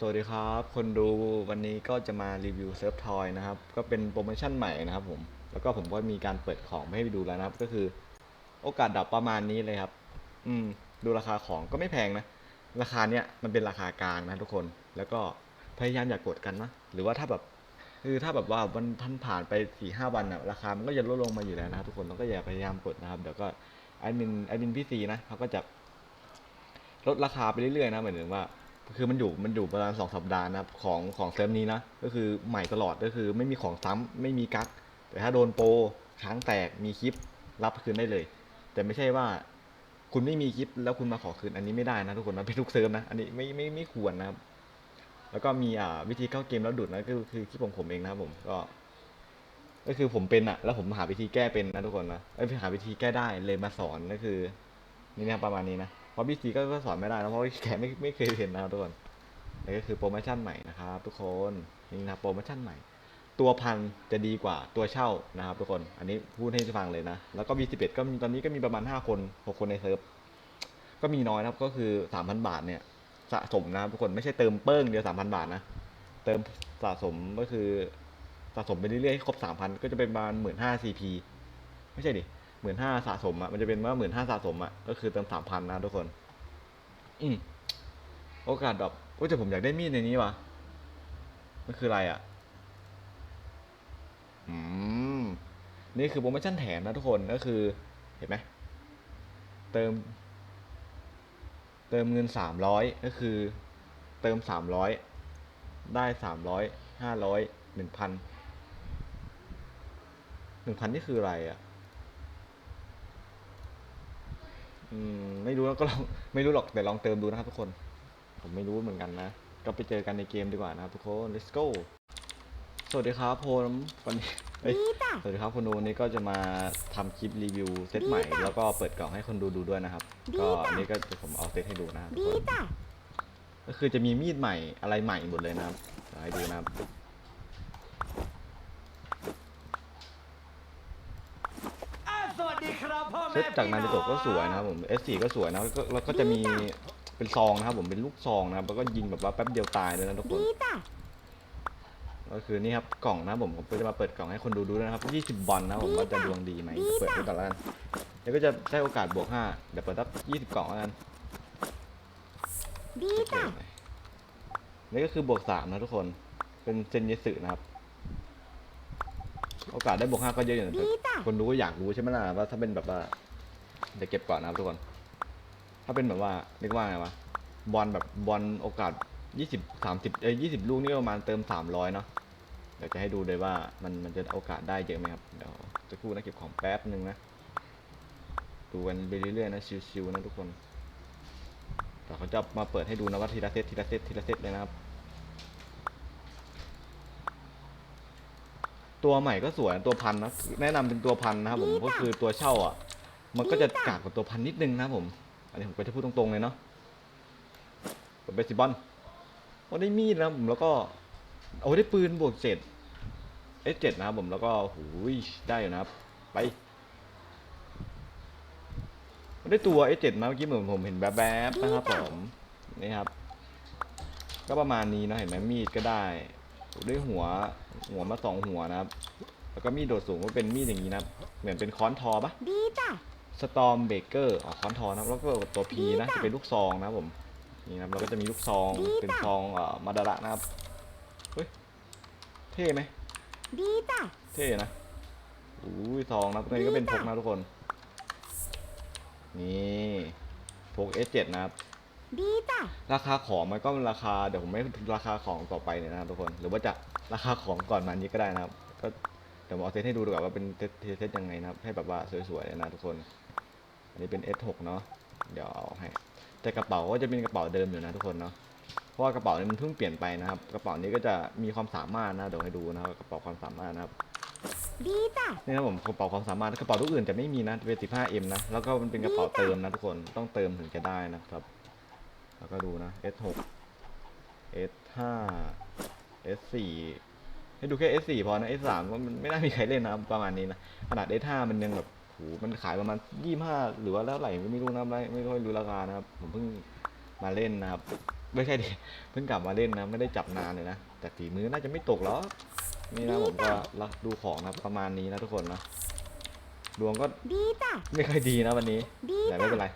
สวัสดีครับ คนดูวันนี้ก็จะมารีวิวเซิร์ฟทอยนะครับ ก็เป็นโปรโมชั่นใหม่นะครับผม แล้วก็ผมก็มีการเปิดของให้ดูแล้วนะครับ ก็คือโอกาสดับประมาณนี้เลยครับ อืม ดูราคาของก็ไม่แพงนะ ราคาเนี้ยมันเป็นราคากลางนะทุกคน แล้วก็พยายามอย่ากกดกันนะ หรือว่าถ้าแบบคือถ้าแบบว่าวันทันผ่านไปสี่ห้าวันอะราคา มันก็จะลดลงมาอยู่แล้วนะครับทุกคนเราก็อย่าพยายามกดนะครับ เดี๋ยวก็แอดมินแอดมินพี่ซีนะเขาก็จะลดราคาไปเรื่อยๆนะเหมายถึงว่า คือมันอยู่มันอยู่ประมาณสองสัปดาห์นะครับของของเซิร์ฟนี้นะก็คือใหม่ตลอดก็คือไม่มีของซ้ำไม่มีกั๊กแต่ถ้าโดนโปรค้างแตกมีคลิปรับคืนได้เลย แต่ไม่ใช่ว่าคุณไม่มีคลิปแล้วคุณมาขอคืนอันนี้ไม่ได้นะทุกคนมันเป็นทุกเซิร์ฟนะอันนี้ไม่ไม่ไม่ควรนะครับแล้วก็มีอ่าวิธีเข้าเกมแล้วดูดนะก็คือคลิปของผมเองนะครับผมก็ ก็คือผมเป็นอะแล้วผมหาวิธีแก้เป็นนะทุกคนนะเอ้หาวิธีแก้ได้เลยมาสอนก็คือ นี่นะประมาณนี้นะ เพราะพี่ซีก็ก็สอนไม่ได้นะเพราะแกไม่ไม่เคยเห็นนะทุกคนนี่ก็คือโปรโมชั่นใหม่นะครับทุกคนนี่นะโปรโมชั่นใหม่ ตัวพันจะดีกว่าตัวเช่านะครับทุกคน อันนี้พูดให้ฟังเลยนะ แล้วก็ V11 ก็มีตอนนี้ก็มีประมาณ 5 คน 6 คนในเซิร์ฟก็มีน้อยนะครับก็คือ 3,000 บาทเนี่ยสะสมนะครับทุกคนไม่ใช่เติมเปิ้งเดียว 3,000 บาทนะ เติมสะสมก็คือสะสมไปเรื่อยๆให้ครบ 3,000 ก็จะเป็นประมาณ 15,000 CP ไม่ใช่ดิ มื่นห้าสะสมอะมันจะเป็นว่าหมื่นห้าสะสมอะก็คือเติมสามพันนะทุกคน อืมโอกาสดรอปโอ้ยแต่ผมอยากได้มีดในนี้วะมันคืออะไรอะอืมนี่คือโปรโมชั่นแถมนะทุกคนก็คือเห็นไหมเติม เติมเงินสามร้อยก็คือ เติมสามร้อยได้สามร้อยห้าร้อยหนึ่งพันหนึ่งพันนี่คืออะไรอะ อืมไม่รู้แล้วก็ลองไม่รู้หรอกแต่ลองเติมดูนะครับทุกคน ผมไม่รู้เหมือนกันนะ ก็ไปเจอกันในเกมดีกว่านะครับทุกคน let's go สวัสดีครับผมวันนี้เอ้ยสวัสดีครับคุณดูวันนี้ก็จะมาทำคลิปรีวิวเซตใหม่ แล้วก็เปิดกล่องให้คนดูดูด้วยนะครับ ก็อันนี้ก็จะผมเอาเซตให้ดูนะครับทุกดีคนจ้ะก็คือจะมีมีดใหม่อะไรใหม่หมดเลยนะครับเดี๋ยวให้ดูนะครับ อ่าสวัสดีครับพ่อ เซแม่ตจากนาฬิกาก็สวยนะครับผม S4 ก็สวยนะแล้วก็แล้วก็จะมีเป็นซองนะครับผมเป็นลูกซองนะครับแล้วก็ยิงแบบว่าแป๊บเดียวตายเลยนะทุกคนดีจ้ะก็คือนี่ครับกล่องนะครับผมผมก็จะมาเปิดกล่องให้คนดูดูด้วยนะครับ20บอลนะครับผมว่าจะดวงดีไหมเปิดไว้ก่อนแล้วกันแล้วก็จะได้โอกาสบวก5เดี๋ยวเปิดสัก20กล่องแล้วกันดีโอเคจ้ะนี่ก็คือบวก3นะทุกคนเป็นเซนเยสึนะครับ โอกาสได้บวก5ก็เยอะอยู่นะดีจ้ะคนดูก็อยากรู้ใช่ไหมล่ะว่าถ้าเป็นแบบว่าเดี๋ยวเก็บก่อนนะครับทุกคน ถ้าเป็นแบบว่าเรียกว่าไงวะบอลแบบบอลโอกาสยี่สิบสามสิบเอ้ยยี่สิบลูกนี่ประมาณเติมสามร้อยเนาะเดี๋ยวจะให้ดูเลยว่ามันมันจะโอกาสได้เยอะไหมครับเดี๋ยวจะครู่นะเก็บของแป๊บหนึ่งนะดูกันไปเรื่อยๆนะชิวๆนะทุกคนเดี๋ยวเขาจะมาเปิดให้ดูนะว่าทีละเซตทีละเซตทีละเซตเลยนะครับ ตัวใหม่ก็สวยตัวพันนะแนะนำเป็นตัวพันนะครับผมก็คือตัวเช่าอะ มันก็จะกากกว่าตัวพันนิดนึงนะครับผม อันนี้ผมก็จะพูดตรงๆเลยเนาะผมเป็นซิบอลโอ้ได้มีดนะครับผมแล้วก็โอ้ได้ปืนบวกเจ็ดเอเจ็ดนะครับผมแล้วก็หูยได้อยู่นะครับ ไปได้ตัวเอเจ็ดนะเมื่อกี้เหมือนผมเห็นแบบแบบๆนะครับผมนี่ครับ ก็ประมาณนี้นะเห็นไหมมีดก็ได้ด้วยหัว หัวมาสองหัวนะครับ แล้วก็มีดโดดสูงก็เป็นมีดอย่างนี้นะครับเหมือนเป็นค้อนทอปะดีจ้ะสตอมเบเกอร์อ๋อค้อนทอนะครับแล้วก็ตัว P นะดีจ้ะจะเป็นลูกซองนะครับผมนี่นะครับแล้วก็จะมีลูกซองดีจ้ะเป็นซองเอ่อมาดาระนะครับเฮ้ยเท่ไหมดีจ้ะเท่นะอุ้ยซองนะครับตัวนี้ก็เป็นพดีกจ้ะนะทุกคน นี่พก S7 นะครับดีจ้ะราคาของมันก็ราคาเดี๋ยวผมไม่ราคาของต่อไปเนี่ยนะครับทุกคน หรือว่าจะ ราคาของก่อนมานี้ก็ได้นะครับ ก็เดี๋ยวผมเอาเซตให้ดูดีกว่าว่าเป็นเซตเซตยังไงนะครับ ให้แบบว่าสวยๆเลยนะทุกคน อันนี้เป็น S6 เนาะ เดี๋ยวเอาให้ แต่กระเป๋าก็จะเป็นกระเป๋าเดิมอยู่นะทุกคนเนาะ เพราะว่ากระเป๋านี้มันเพิ่งเปลี่ยนไปนะครับ กระเป๋านี้ก็จะมีความสามารถนะ เดี๋ยวให้ดูนะครับ กระเป๋าความสามารถนะครับดีจ้ะนี่นะผมกระเป๋าความสามารถกระเป๋าทุกอื่นจะไม่มีนะเป็น 15M นะ แล้วก็มันเป็นกระเป๋าเติมนะทุกคน ต้องเติมถึงจะได้นะครับ แล้วก็ดูนะ S6 S5 S4 ให้ดูแค่ S4 พอนะ S3 ก็มันไม่น่ามีใครเล่นนะครับประมาณนี้นะขนาด S5 มันยังแบบโหมันขายประมาณ 25 หรือว่าแล้วไหร่ก็ไม่รู้นะครับไม่ไม่ค่อยรู้ราคานะครับ ผมเพิ่งมาเล่นนะครับ ไม่ใช่ดิเพิ่งกลับมาเล่นนะ ไม่ได้จับนานเลยนะ แต่ฝีมือน่าจะไม่ตกหรอกนี่นะผมก็รักดูของนะประมาณนี้นะทุกคนนะดวงก็ดีจ้ะไม่ค่อยดีนะวันนี้ดีแต่ไม่เป็นจ้ะไร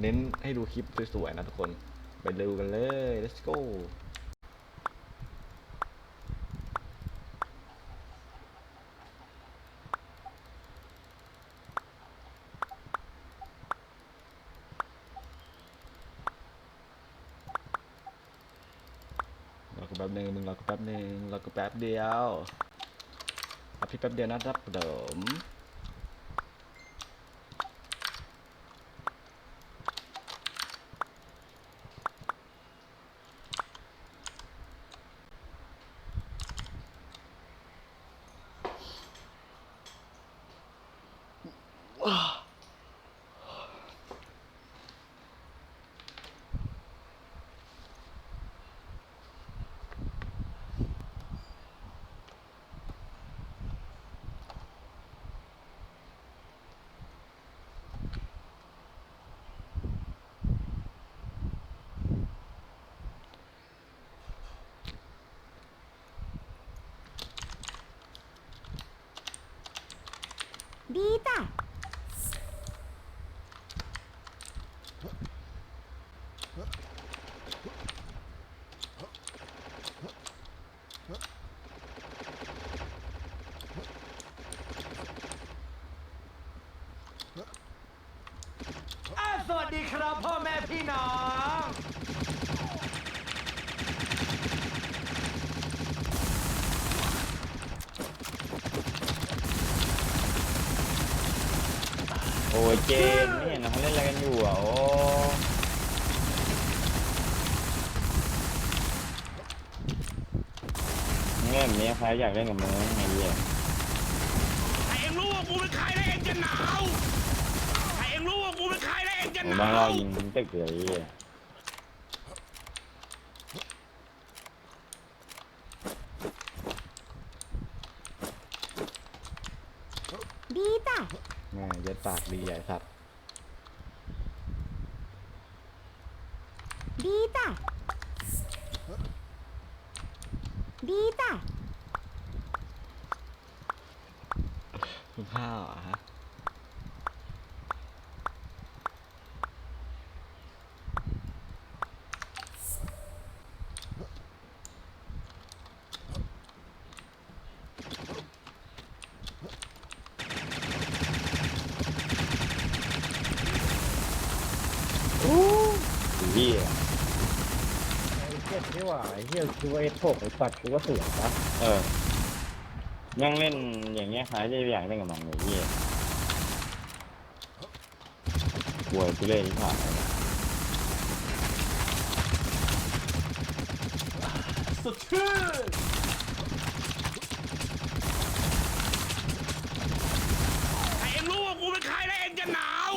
เน้นให้ดูคลิปสวยๆนะทุกคน ไปดูกันเลย let's go รอกูแป๊บหนึงมึงรอกูแป๊บหนึงรอกู แป๊บเดียวอพี่แป๊บเดียวนะครับเดิม ดีจ้ะ อ่าสวัสดีครับพ่อแม่พี่น้อง โอ้ยเจนไม่เห็นนะเขาเล่นอะไรกันอยู่อะโอ้เล่นแบบนี้ใครอยากเล่นกับมึงไงเหี้ยถ้าเองรู้ว่ากูเป็นใครแล้วเองจะหนาวถ้าเองรู้ว่ากูเป็นใครแล้วเองจะผมหบ้านนาเรายิงทิ้งตึกเลยไอ้เหี้ยดีจ้ะ แม่ยัดปากดีใหญ่สัตว์ดีจ้ะดีจ้ะคุณข้าวเหรอะฮะ ไอ้ เหี้ยเจ็ดนี่หว่าไอ้เฮียคือว่าเอสหกไอ้สัตว์กูว่าเสือกนะเออยังเล่นอย่างเงี้ยใครจะอยากเล่นกับมันไอ้เหี้ยป่วยทุเรศที่ผ่านสดชื่น ถ้าเองรู้ว่ากูเป็นใครแล้วเองจะหนาว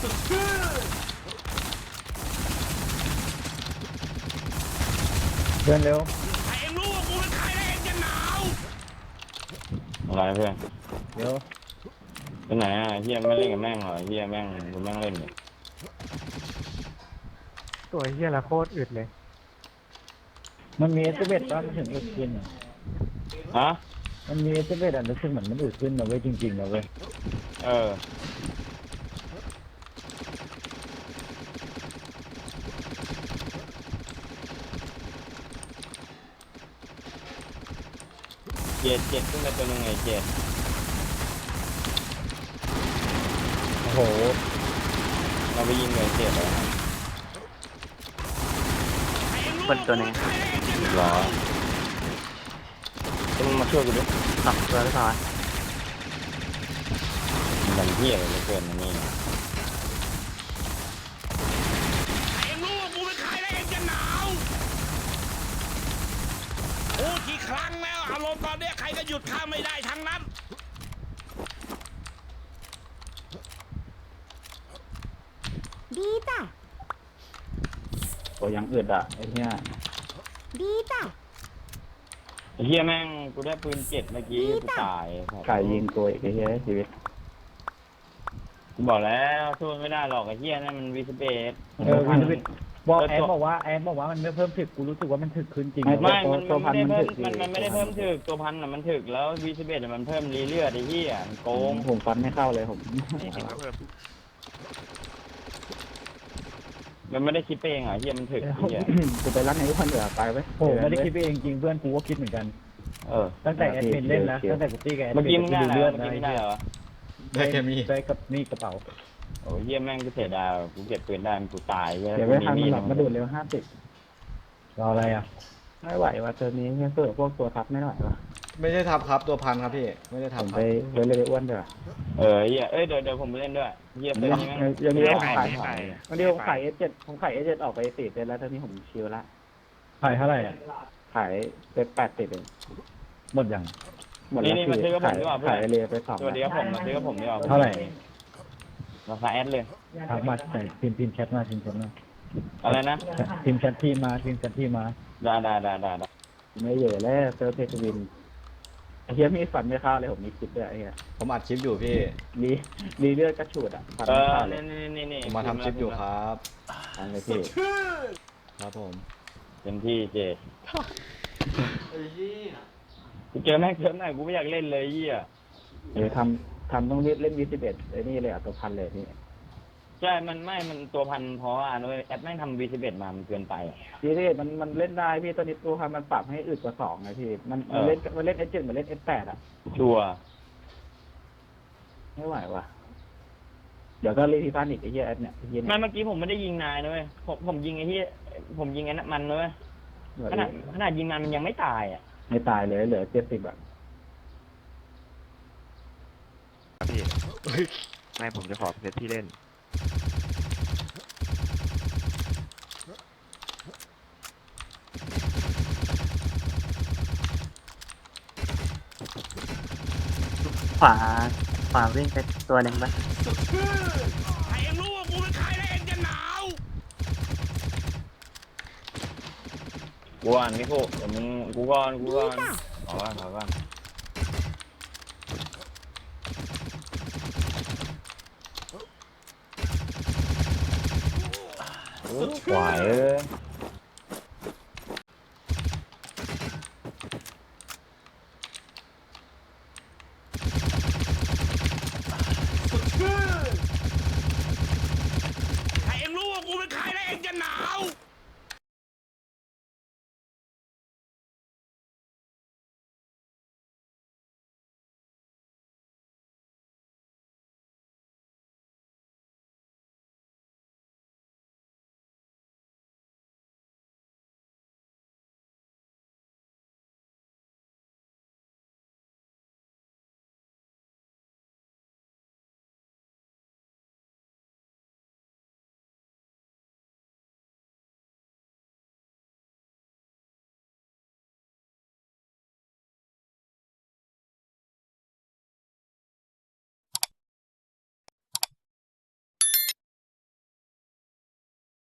สดชื่น เดินเร็วถ้าเองรู้ว่ากูเป็นใครแล้วเองจะหนาวอะไรเพื่อนเดี๋ยวไปไหนอะเฮียไม่เล่นกับแม่งเหรอเฮียแม่งกูแม่งเล่นเนี่ยตัวเฮียละโคตรอึดเลย มันมีเอสเบดป่ะมันถึงอึดขึ้นอะฮะมันมีเอสเบดอะรู้สึกเหมือนมันอึดขึ้นนะเว้ยจริงๆนะเว้ยเออ เจ็ดเจ็ดขึ้นมาตัวยังไงเจ็ดโอ้โห เราไปยิงเลยเจ็ดเหรอถ้าเองรู้ว่ากูเป็นใครแล้วเองจะหนาวหรอจะมึงมาช่วยกูดิตักตัวได้พอมันเที่ยอะไรเหลือเกินอันนี่ รมณ์ตอนเนี้ยใครก็หยุดข้าไม่ได้ทั้งนั้น ดีจ้ะตัวยังอึดอะไอ้เนี่ยดีจ้ะไอ้เฮียแม่งกูได้ปืนเจ็ดเมื่อกี้กูตายไก่ยิงตัวอีกไอ้เหี้ยชีวิตกูบอกแล้วสู้ไม่ได้หรอกไอ้เฮียนั่นมันวีสเบสเออวินวิน บอกแอนบอกว่าแอนบอกว่ามันไม่เพิ่มถึกกูรู้สึกว่ามันถึกขึ้นจริงไม่ตัวมันตัวพันไม่มันได้ถึเพิ่กมมันมันไม่ได้เพิ่มถึกตัวพันน่ะมันถึกแล้ววีสเบสมันเพิ่มรีเลือดไอ้เฮียมันโกโกงงผมฟันไม่เข้าเลยผมนี่เห็นว่าเพิ่มมันไม่ได้คิดไปเองเหรอเฮียมันถึกไอ้เฮียกูไปรักในทุกคนเหลือไปไว้โอ้ไม่ได้คิดไปเองจริงเพื่อนกูก็คิดเหมือนกันเออตั้งแต่แอดมินเล่นนะตั้งแต่กูตีกับแอดเมื่อมิกี้นมึงได้ดูเหรเลืออดเมื่อนะกี้ไม่ได้เหรอได้แค่มีได้กับนี่กระเป๋า โอ้เฮียแม่งกูเสียดายว่ะกูเก็บปืนได้มันกูตายเฮียเดี๋ยวไปทางมันหลับมาดูดเร็วห้าสิบรออะไรอะ ไม่ไหวว่ะเทอมนี้เพื่อพวกตัวทับไม่ไหวว่ะไม่ใช่ทับครับตัวพันครับพี่ ไม่ได้ผทับมคไปรับไปเลยอ้วนเถอะเออเฮียเอ้ยเดี๋ยวเดี๋ยวผมไปเล่นด้วยเฮียปืนนี้แม่งยังมีผมขายไม่ไปวันนี้ผมขายเอเจ็ดผมขายเอเจ็ดออกไปสี่เซนแล้วตอนนี้ผมชิลละขายเท่าไหร่อะ ขายเป็นแปดสิบเองหมดยัง หมดแล้วพี่ขายขายเรียไปสองสวัสดีครับผมมาซื้อกับผมดีกว่าเท่าไหร่ ราคาแอดเลย ทักมาใส่พิมพ์พิมพ์แชทมาพิมพ์แชทมาอะไรนะ พิมพ์แชทที่มาพิมพ์แชทที่มา ได้ได้ได้ได้ได้ไม่เยอะแล้วเซอร์เพชรวินไอ้เฮียมีฝันไม่เข้าเลยผมมีคลิปด้วยไอ้เฮียผมอัดคลิปอยู่พี่ มีมีเลือดกระฉูดอะฝันเอไม่อเข้าเลนี่ยนี่นี่นี่ผมมาทำคลิปอยู่ครับ อันเลยพี่ครับผมเต็มที่เจกูเจอแม่งเจอแม่งกูไม่อยากเล่นเลยเฮียเออทำ ทำต้องเล่นเล่นวีสิบเอ็ดไอ้นี่เลยอะตัวพันเลยพี่ใช่ มันไม่ มันตัวพันเพราะว่าด้วยแอดแม่งทำวีสิบเอ็ดมา มันเกินไปอะวีสิบเอ็ดมันมันเล่นได้พี่ตอนนี้ตัวพันมันปรับให้อึดกว่าสองไงพี่ มันมันเล่นมันเล่นเอเจ็ดมันเล่นเอแปดอะ ชัวร์ไม่ไหวว่ะ เดี๋ยวก็เล่นทีพันอีกไอ้เหี้ยแอดเนี่ยไอ้เหี้ยไม่เนี่ยเมื่อกี้ผมไม่ได้ยิงนายนะเว้ยผมผมยิงไอ้ที่ผมยิงไอ้นั่นมันนะเว้ยขนาดขนาดยิงมันมันยังไม่ตายอะ ไม่ตายเลยเหลือเจ็ดสิบอะ พี่ ไม่ผมจะขอเซตที่เล่น ขวาขวาวิ่งไปตัวหนึ่งปะถ้าเองรู้ว่ากูเป็นใครแล้วเองจะหนาวกูก่อนไม่กูเดี๋ยวมึงกูก่อนกูก่อนดีจ้ะขอก่อนขอก่อนโอ้ย ไหวเอ้ย